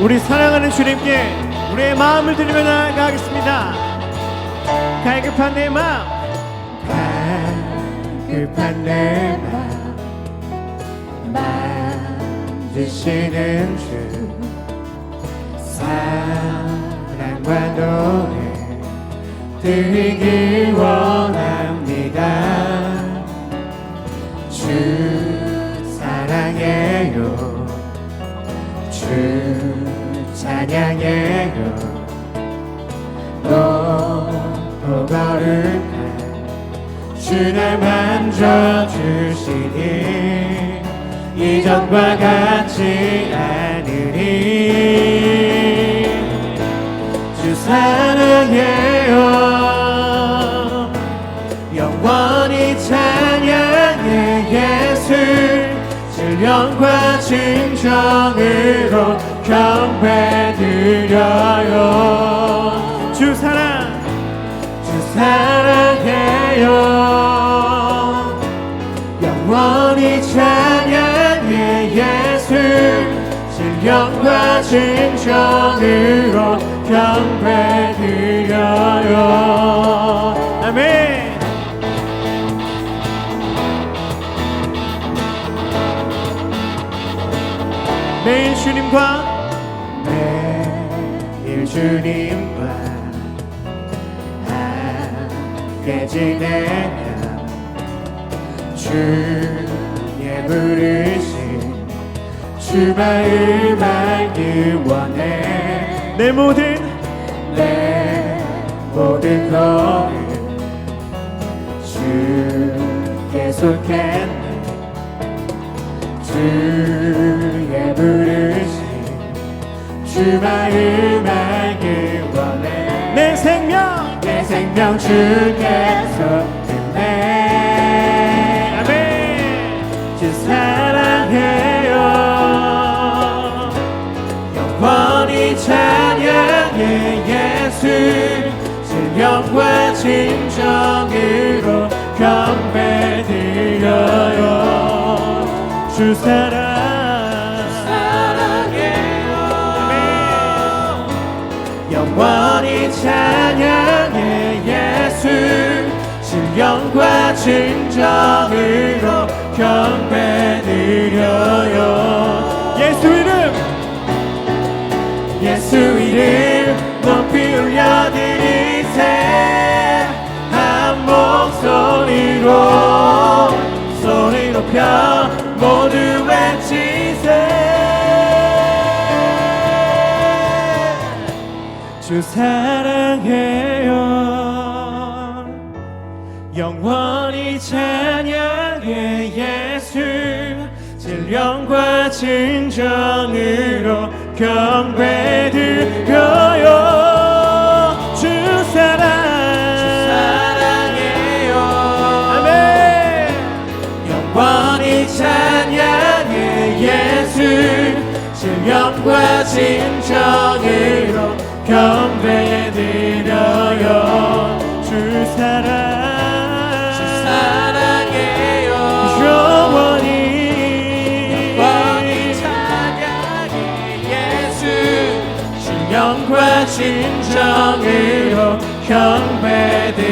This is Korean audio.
우리 사랑하는 주님께 우리의 마음을 드리며 나아가겠습니다. 갈급한 내 마음, 갈급한 내 마음, 만지시는 주, 사랑과 노래 드리길 원합니다. 주 사랑해요. 주 찬양해요. 높고 거룩한 주를 만져주시니 이전과 같지 않으리 주 사랑해요. 영원히 찬양해 예수 신령과 진정으로 경배 드려요. 주 사랑. 주 사랑해요. 영원히 찬양해 예수. 신령과 진정으로 경배 드려요. 아멘. 매일 주님과 주님과 함께 지내며 주의 부르신 주 마음 알기 원해. 내 모든 내 모든 것을 주께 속했네. 주의 부르심 주 마음 알길 원해 내 생명 내 생명 주께서 끝내 아멘. 주 사랑해요. 영원히 찬양해 예수. 신령과 진정으로 경배 드려요. 주 사랑 찬양해 예수. 신령과 진정으로 경배 드려요. 예수 이름. 예수 이름 높이 올려드리세. 한 목소리로 소리 높여 모두 주 사랑해요. 영원히 찬양해 예수. 진령과 진정으로 경배 드려요. 주 사랑 사랑해요. 아멘. 영원히 찬양해 예수. 신령과 진정으로 경배드려요. 주 사랑. 주 사랑해요. 영원히. 영원히 찬양해 예수. 신령과 진정으로 경배드려요